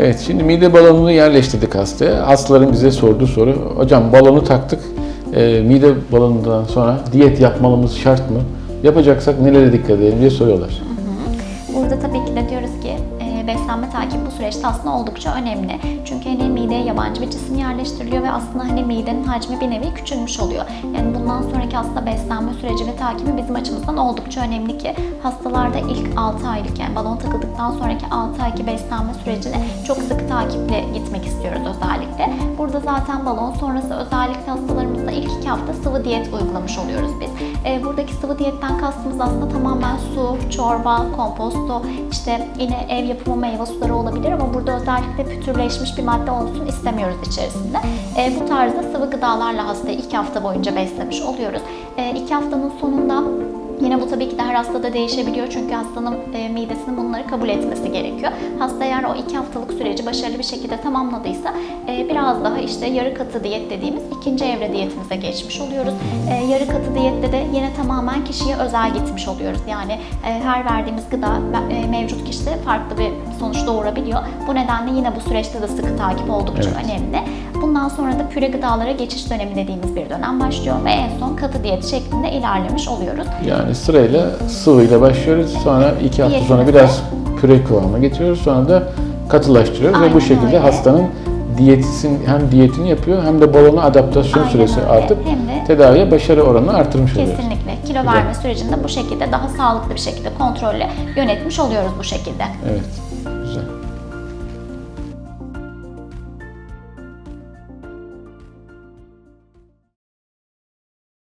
Evet, şimdi mide balonunu yerleştirdik hastaya. Hastaların bize sorduğu soru, hocam balonu taktık, e, mide balonundan sonra diyet yapmamız şart mı? Yapacaksak nelere dikkat edelim diye soruyorlar. Burada tabii ki de diyoruz ki e, beslenme takibi bu süreçte aslında oldukça önemli. Çünkü hani mideye yabancı bir cisim yerleştiriliyor ve aslında hani midenin hacmi bir nevi küçülmüş oluyor. Yani bundan sonraki aslında beslenme süreci ve takibi bizim açımızdan oldukça önemli ki hastalarda ilk 6 aylık yani balon takıldıktan sonraki 6 ayki beslenme sürecini çok sıkı takiple gitmek istiyoruz özellikle. Burada zaten balon sonrası özellikle hastalarımızda ilk 2 hafta sıvı diyet uygulamış oluyoruz biz. E, buradaki sıvı diyetten kastımız aslında tamamen su, çorba, komposto, işte yine ev yapımı meyve suları olabilir ama burada özellikle pütürleşmiş bir madde olsun istemiyoruz içerisinde. E, bu tarzda sıvı gıdalarla hastayı 2 hafta boyunca beslemiş oluyoruz. 2 haftanın sonunda Yine bu tabii ki de her hastada değişebiliyor çünkü hastanın e, midesinin bunları kabul etmesi gerekiyor. Hasta eğer o iki haftalık süreci başarılı bir şekilde tamamladıysa e, biraz daha işte yarı katı diyet dediğimiz ikinci evre diyetimize geçmiş oluyoruz. E, yarı katı diyette de yine tamamen kişiye özel gitmiş oluyoruz. Yani e, her verdiğimiz gıda e, mevcut kişide farklı bir sonuç doğurabiliyor. Bu nedenle yine bu süreçte de sıkı takip oldukça Evet. önemli. Bundan sonra da püre gıdalara geçiş dönemi dediğimiz bir dönem başlıyor ve en son katı diyet şeklinde ilerlemiş oluyoruz. Yani sırayla sıvıyla başlıyoruz, sonra iki hafta sonra biraz püre kıvamına getiriyoruz, sonra da katılaştırıyoruz ve Aynen bu şekilde öyle. hastanın diyetisin hem diyetini yapıyor hem de balona adaptasyon Aynen süresi öyle. artıp tedaviye başarı oranını artırmış oluyoruz. Kesinlikle. Kilo Güzel. verme sürecinde bu şekilde daha sağlıklı bir şekilde kontrolle yönetmiş oluyoruz bu şekilde. Evet.